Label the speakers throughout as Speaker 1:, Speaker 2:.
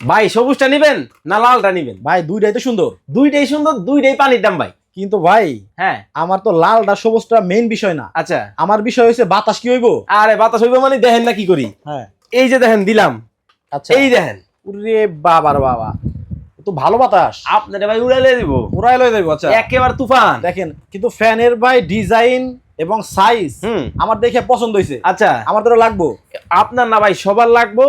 Speaker 1: ভাই সবুজটা নিবেন না লালটা নিবেন?
Speaker 2: ভাই দুইটাই তো সুন্দর।
Speaker 1: দুইটাই সুন্দর দুইটাই পানির দাম ভাই।
Speaker 2: কিন্তু ভাই
Speaker 1: হ্যাঁ।
Speaker 2: আমার তো লালটা সবুজটা মেইন বিষয় না।
Speaker 1: আচ্ছা।
Speaker 2: আমার বিষয় হচ্ছে বাতাস কি হইব?
Speaker 1: আরে বাতাস হইবে মানে দেখেন না কি করি।
Speaker 2: হ্যাঁ।
Speaker 1: এই যে দেখেন দিলাম।
Speaker 2: আচ্ছা।
Speaker 1: এই দেখেন।
Speaker 2: উরে বাবার বাবা। তো ভালো বাতাস।
Speaker 1: আপনারে ভাই উড়াই উড়াইলে দিব।
Speaker 2: উড়াই লই যাইব আচ্ছা।
Speaker 1: একেবারে তুফান।
Speaker 2: দেখেন কিন্তু ফ্যানের ভাই ডিজাইন এবং সাইজ আমার দেখে পছন্দ হয়েছে
Speaker 1: আচ্ছা।
Speaker 2: আমার তো লাগবো।
Speaker 1: আপনার না ভাই সবার লাগবো।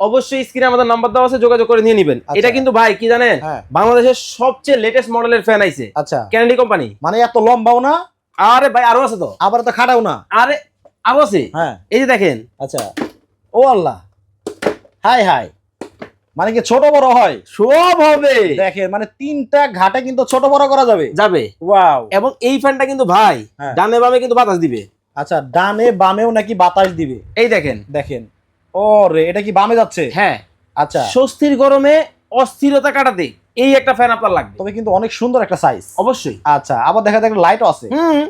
Speaker 1: অবশ্যই স্ক্রিনে আমাদের নাম্বার দেওয়া আছে যোগাযোগ করে নিয়ে নেবেন।
Speaker 2: আচ্ছা।
Speaker 1: এটা কিন্তু ভাই কি জানেন?
Speaker 2: হ্যাঁ।
Speaker 1: বাংলাদেশের সবচেয়ে লেটেস্ট মডেলের ফ্যান আইছে।
Speaker 2: আচ্ছা।
Speaker 1: ক্যানেডি কোম্পানি
Speaker 2: মানে এত লম্বাও না?
Speaker 1: আরে ভাই আরও আছে তো।
Speaker 2: আবার তো খাটাও না।
Speaker 1: আরে আরও আছে?
Speaker 2: হ্যাঁ।
Speaker 1: এই যে দেখেন।
Speaker 2: আচ্ছা। ও আল্লাহ। হাই হাই। মানে কি ছোট বড় হয়?
Speaker 1: সব হবে।
Speaker 2: দেখেন মানে তিনটা ঘাটে কিন্তু ছোট বড় করা যাবে।
Speaker 1: যাবে।
Speaker 2: ওয়াও।
Speaker 1: এবং এই ফ্যানটা কিন্তু ভাই
Speaker 2: হ্যাঁ।
Speaker 1: ডানে বামে কিন্তু বাতাস দিবে।
Speaker 2: আচ্ছা ডানে বামেও নাকি বাতাস দিবে।
Speaker 1: এই দেখেন।
Speaker 2: দেখেন। ও রে এটা কি বামে যাচ্ছে?
Speaker 1: হ্যাঁ।
Speaker 2: আচ্ছা।
Speaker 1: স্বস্তির গরমে অস্থিরতা কাটাতে এই একটা ফ্যান আপনার লাগবে।
Speaker 2: তবে কিন্তু অনেক সুন্দর একটা সাইজ
Speaker 1: অবশ্যই।
Speaker 2: আচ্ছা আবার দেখা যায় লাইটও আছে।
Speaker 1: হুম।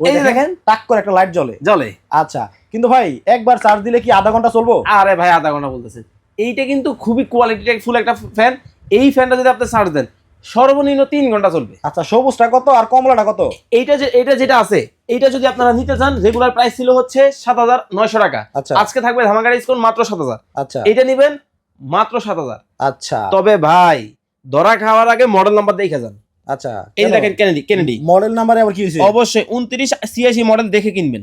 Speaker 2: ওই
Speaker 1: এই দেখেন
Speaker 2: টাক করে একটা লাইট জ্বলে।
Speaker 1: জলে
Speaker 2: আচ্ছা কিন্তু ভাই একবার চার্জ দিলে কি আধা ঘণ্টা চলবো?
Speaker 1: আরে ভাই আধা ঘণ্টা বলতেছে। এইটা কিন্তু খুবই কোয়ালিটি ফুল একটা ফ্যান এই ফ্যানটা যদি আপনি চার্জ দেন সর্বনিম্ন তিন ঘণ্টা চলবে।
Speaker 2: আচ্ছা সবুজটা কত আর কমলাটা কত?
Speaker 1: এইটা যে এইটা যেটা আছে এইটা যদি আপনারা নিতে চান রেগুলার প্রাইস ছিল হচ্ছে সাত হাজার নয়শো টাকা।
Speaker 2: আচ্ছা।
Speaker 1: আজকে থাকবে ধামাকা ডিসকাউন্ট মাত্র সাত হাজার।
Speaker 2: আচ্ছা।
Speaker 1: এইটা নিবেন মাত্র সাত হাজার।
Speaker 2: আচ্ছা।
Speaker 1: তবে ভাই ধরা খাওয়ার আগে মডেল নাম্বার দেখে যান।
Speaker 2: আচ্ছা।
Speaker 1: এই দেখেন কেনেডি কেনেডি
Speaker 2: মডেল নাম্বারে আবার কি হয়েছে?
Speaker 1: অবশ্যই উনত্রিশ ছিয়াশি মডেল দেখে কিনবেন।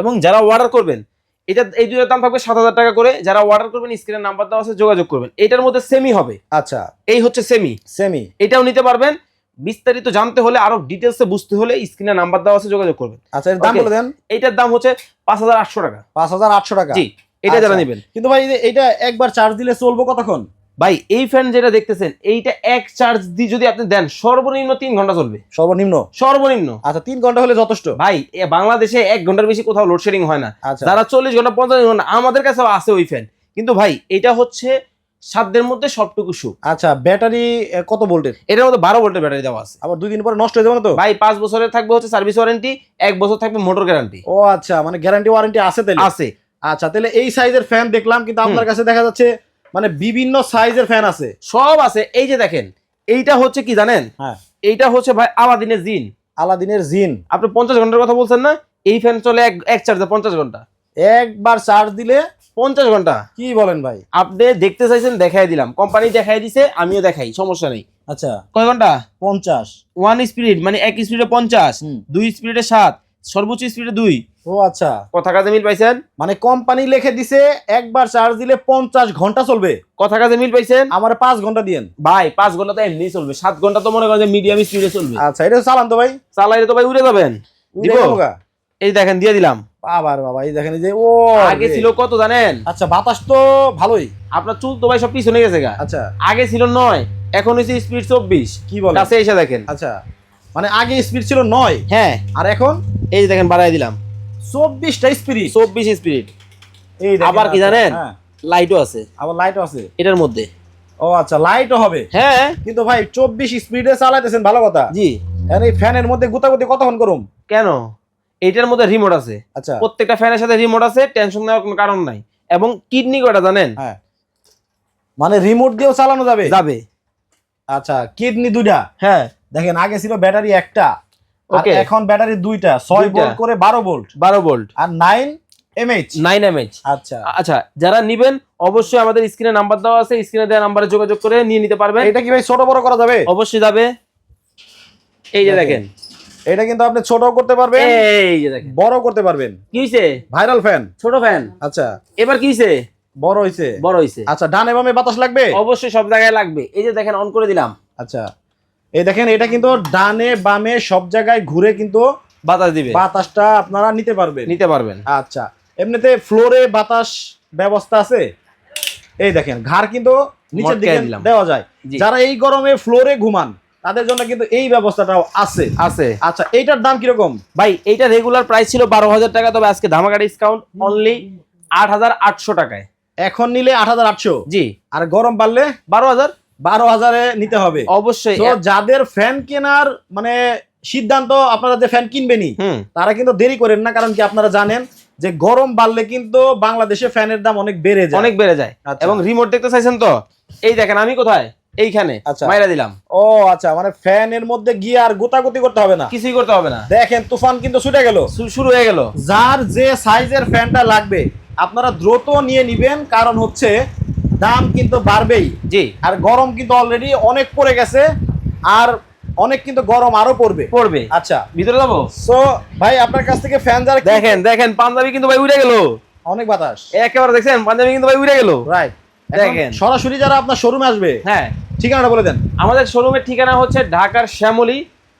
Speaker 1: এবং যারা অর্ডার করবেন এটা এই দুটোর দাম থাকবে সাত হাজার টাকা করে। যারা অর্ডার করবেন স্ক্রিনের নাম্বার দেওয়া আছে যোগাযোগ করবেন। এটার মধ্যে সেমি হবে।
Speaker 2: আচ্ছা।
Speaker 1: এই হচ্ছে সেমি
Speaker 2: সেমি
Speaker 1: এটাও নিতে পারবেন। বিস্তারিত জানতে হলে আরও ডিটেলসে বুঝতে হলে স্ক্রিনে নাম্বার দেওয়া আছে যোগাযোগ করবেন।
Speaker 2: আচ্ছা এর দাম বলে দেন।
Speaker 1: এটার দাম হচ্ছে পাঁচ হাজার আটশো টাকা।
Speaker 2: পাঁচ হাজার আটশো টাকা।
Speaker 1: জি এটা যারা
Speaker 2: আচ্ছা।
Speaker 1: নেবেন।
Speaker 2: কিন্তু ভাই এটা একবার চার্জ দিলে চলবো কতক্ষণ?
Speaker 1: ভাই এই ফ্যান যেটা দেখতেছেন এইটা এক চার্জ দিয়ে যদি আপনি দেন সর্বনিম্ন তিন ঘণ্টা চলবে।
Speaker 2: সর্বনিম্ন?
Speaker 1: সর্বনিম্ন।
Speaker 2: আচ্ছা তিন ঘণ্টা হলে যথেষ্ট।
Speaker 1: ভাই বাংলাদেশে এক ঘণ্টার বেশি কোথাও লোডশেডিং হয় না।
Speaker 2: আচ্ছা।
Speaker 1: যারা চল্লিশ ঘণ্টা পঞ্চাশ ঘণ্টা আমাদের কাছে আছে ওই ফ্যান কিন্তু ভাই এটা হচ্ছে সাধ্যের মধ্যে সবটুকু সুখ।
Speaker 2: আচ্ছা ব্যাটারি কত ভোল্টের?
Speaker 1: এটার মধ্যে বারো ভোল্টের ব্যাটারি দেওয়া আছে।
Speaker 2: আবার দুই দিন পরে নষ্ট হয়ে যাবে না তো?
Speaker 1: ভাই পাঁচ বছরের থাকবে হচ্ছে সার্ভিস ওয়ারেন্টি এক বছর থাকবে মোটর গ্যারান্টি
Speaker 2: ও আচ্ছা মানে গ্যারান্টি ওয়ারেন্টি আছে তাহলে।
Speaker 1: আছে।
Speaker 2: আচ্ছা তাহলে এই সাইজের ফ্যান দেখলাম কিন্তু আপনার কাছে দেখা যাচ্ছে মানে বিভিন্ন সাইজের ফ্যান আছে।
Speaker 1: সব আছে। এই যে দেখেন এইটা হচ্ছে কি জানেন?
Speaker 2: হ্যাঁ।
Speaker 1: এইটা হচ্ছে ভাই আলাদিনের জিন।
Speaker 2: আলাদিনের জিন।
Speaker 1: আপনি পঞ্চাশ ঘণ্টার কথা বলছেন না? এই ফ্যান চলে এক এক চার্জে পঞ্চাশ ঘণ্টা।
Speaker 2: একবার চার্জ দিলে
Speaker 1: পঞ্চাশ ঘণ্টা।
Speaker 2: কি বলেন ভাই?
Speaker 1: আপনি দেখতে চাইছেন দেখাই দিলাম। কোম্পানি দেখাই দিছে আমিও দেখাই সমস্যা নেই।
Speaker 2: আচ্ছা।
Speaker 1: কয় ঘণ্টা?
Speaker 2: পঞ্চাশ।
Speaker 1: ওয়ান স্পিড মানে এক স্পিডে পঞ্চাশ দুই স্পিডে সাত। সর্বোচ্চ স্পিডে দুই।
Speaker 2: ও আচ্ছা।
Speaker 1: কথা কাজে মিল পাইছেন?
Speaker 2: মানে কোম্পানি লিখে দিছে একবার চার্জ দিলে পঞ্চাশ ঘণ্টা চলবে।
Speaker 1: কথা কাজে মিল পাইছেন?
Speaker 2: আমার পাঁচ ঘণ্টা দিয়েন।
Speaker 1: ভাই পাঁচ ঘণ্টা তো এমনি চলবে। সাত ঘণ্টা তো মনে করেন যে মিডিয়াম স্পিডে চলবে।
Speaker 2: আচ্ছা এটা চালান তো ভাই।
Speaker 1: চালাইলে তো ভাই উড়ে যাবেন। এই দেখেন দিয়ে দিলাম।
Speaker 2: বাবার বাবা এই দেখেন যে ও
Speaker 1: আগে ছিল কত জানেন?
Speaker 2: আচ্ছা বাতাস তো ভালোই।
Speaker 1: আপনার চুল তো ভাই সব পিছনে গেছে গা।
Speaker 2: আচ্ছা।
Speaker 1: আগে ছিল নয় এখন হচ্ছে স্পিড চব্বিশ।
Speaker 2: কি বলে
Speaker 1: কাছে এসে দেখেন।
Speaker 2: আচ্ছা। মানে আগে স্পিড ছিল নয়।
Speaker 1: হ্যাঁ।
Speaker 2: আর এখন?
Speaker 1: এই যে দেখেন বাড়াই দিলাম।
Speaker 2: চব্বিশটা স্পিড
Speaker 1: চব্বিশ স্পিড
Speaker 2: এই
Speaker 1: আবার কি
Speaker 2: আচ্ছা,
Speaker 1: জানেন?
Speaker 2: হ্যাঁ,
Speaker 1: লাইটও আছে।
Speaker 2: আবার লাইটও আছে?
Speaker 1: এটার মধ্যে।
Speaker 2: ও আচ্ছা লাইটও হবে?
Speaker 1: হ্যাঁ।
Speaker 2: কিন্তু ভাই চব্বিশ স্পিডে চালাইতেছেন ভালো কথা।
Speaker 1: জি।
Speaker 2: এই ফ্যানের মধ্যে গুতাগুতি কতক্ষণ করুম?
Speaker 1: কেন? এইটার মধ্যে রিমোট আছে।
Speaker 2: আচ্ছা।
Speaker 1: প্রত্যেকটা ফ্যানের সাথে রিমোট আছে টেনশন নেওয়ার কোনো কারণ নাই। এবং কিডনি কয়টা জানেন?
Speaker 2: হ্যাঁ। মানে রিমোট দিয়েও চালানো যাবে?
Speaker 1: যাবে।
Speaker 2: আচ্ছা কিডনি দুইটা?
Speaker 1: হ্যাঁ।
Speaker 2: দেখেন আগে ছিল ব্যাটারি একটা। আর. এখন ব্যাটারি দুইটা ছয়
Speaker 1: দুইটা।
Speaker 2: ভোল্ট করে বারো ভোল্ট
Speaker 1: বারো ভোল্ট
Speaker 2: আর নাইন এমএইচ
Speaker 1: নাইন এমএচ
Speaker 2: আচ্ছা।
Speaker 1: আচ্ছা যারা নিবেন অবশ্যই আমাদের স্ক্রিনে নাম্বার দেওয়া আছে স্ক্রিনে দেওয়া নাম্বারে যোগাযোগ করে নিয়ে নিতে পারবেন।
Speaker 2: এটা কি ভাই ছোট বড় করা যাবে?
Speaker 1: অবশ্যই যাবে। এই যে দেখেন।
Speaker 2: এটা কিন্তু আপনি ছোট করতে পারবেন
Speaker 1: এই যে দেখেন।
Speaker 2: বড় করতে পারবেন।
Speaker 1: কি হইছে?
Speaker 2: ভাইরাল ফ্যান
Speaker 1: ছোট ফ্যান
Speaker 2: আচ্ছা।
Speaker 1: এবার কি হইছে?
Speaker 2: বড় হইছে।
Speaker 1: বড় হইছে।
Speaker 2: আচ্ছা ডানে বামে বাতাস লাগবে?
Speaker 1: অবশ্যই সব জায়গায় লাগবে। এই যে দেখেন অন করে দিলাম।
Speaker 2: আচ্ছা। এই দেখেন এটা কিন্তু ডানে বামে সব জায়গায় ঘুরে কিন্তু
Speaker 1: বাতাস দিবে।
Speaker 2: বাতাসটা আপনারা নিতে পারবেন।
Speaker 1: নিতে পারবেন।
Speaker 2: আচ্ছা এমনিতে ফ্লোরে বাতাস ব্যবস্থা আছে? এই দেখেন ঘাড় কিন্তু নিচের দিকে দেওয়া যায়। যারা এই গরমে ফ্লোরে ঘুমান তাদের জন্য কিন্তু এই ব্যবস্থাটাও আছে।
Speaker 1: আছে।
Speaker 2: আচ্ছা এইটার দাম কীরকম?
Speaker 1: ভাই এইটা রেগুলার প্রাইস ছিল বারো হাজার টাকা তবে আজকে ধামাকা ডিসকাউন্ট অনলি আট হাজার আটশো টাকায়।
Speaker 2: এখন নিলে আট হাজার আটশো।
Speaker 1: জি।
Speaker 2: আর গরম বাড়লে?
Speaker 1: বারো হাজার?
Speaker 2: বারো হাজারে নিতে হবে।
Speaker 1: অবশ্যই।
Speaker 2: যাদের ফ্যান কেনার মানে সিদ্ধান্ত আপনারা যে ফ্যান কিনবেনই তারা কিন্তু দেরি করেন না কারণ কি আপনারা জানেন যে গরম বাড়লে কিন্তু বাংলাদেশে ফ্যানের দাম অনেক বেড়ে যায়।
Speaker 1: অনেক বেড়ে যায়।
Speaker 2: আচ্ছা।
Speaker 1: এবং রিমোট দেখতে চাইছেন তো? এই দেখেন আমি কোথায়? এইখানে।
Speaker 2: আচ্ছা।
Speaker 1: মাইরা দিলাম।
Speaker 2: ও আচ্ছা মানে ফ্যানের মধ্যে গিয়ে আর গোতাগুতি করতে হবে না?
Speaker 1: কিছুই করতে হবে না।
Speaker 2: দেখেন তুফান কিন্তু ছুটে গেল।
Speaker 1: শুরু হয়ে গেল।
Speaker 2: যার যে সাইজের ফ্যানটা লাগবে আপনারা দ্রুত নিয়ে নিবেন কারণ হচ্ছে দাম কিন্তু বাড়বেই।
Speaker 1: জি।
Speaker 2: আর গরম কিন্তু অলরেডি অনেক পড়ে গেছে আর অনেক কিন্তু গরম আরও পড়বে।
Speaker 1: পড়বে।
Speaker 2: আচ্ছা।
Speaker 1: ভিতরে যাব?
Speaker 2: সো ভাই আপনার কাছ থেকে ফ্যান যারা
Speaker 1: দেখেন দেখেন পাঞ্জাবি কিন্তু ভাই উড়ে গেল।
Speaker 2: অনেক বাতাস।
Speaker 1: একেবারে দেখছেন পাঞ্জাবি কিন্তু ভাই উড়ে গেল।
Speaker 2: রাইট
Speaker 1: দেখেন।
Speaker 2: সরাসরি যারা আপনার শোরুমে আসবে
Speaker 1: হ্যাঁ।
Speaker 2: ঠিকানাটা বলে দেন।
Speaker 1: আমাদের শোরুমের ঠিকানা হচ্ছে ঢাকার শ্যামলী।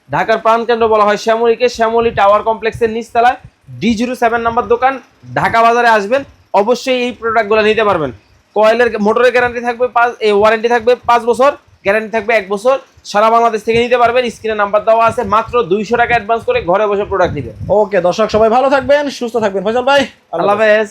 Speaker 1: ঢাকার প্রাণকেন্দ্র বলা হয় শ্যামলীকে। শ্যামলী টাওয়ার কমপ্লেক্সের নিচতলায় ডি জিরো সেভেন নাম্বার দোকান ঢাকা বাজারে আসবেন। অবশ্যই এই প্রোডাক্টগুলো নিতে পারবেন। কয়েলের মোটরের গ্যারান্টি থাকবে পাঁচ ওয়ারেন্টি থাকবে পাঁচ বছর গ্যারান্টি থাকবে এক বছর। সারা বাংলাদেশ থেকে নিতে পারবেন স্ক্রিনে নাম্বার দেওয়া আছে মাত্র দুইশো টাকা অ্যাডভান্স করে ঘরে বসে প্রোডাক্ট দিবে
Speaker 2: ওকে দর্শক সবাই ভালো থাকবেন সুস্থ থাকবেন। ফজল ভাই
Speaker 1: আল্লাহ হাফেজ।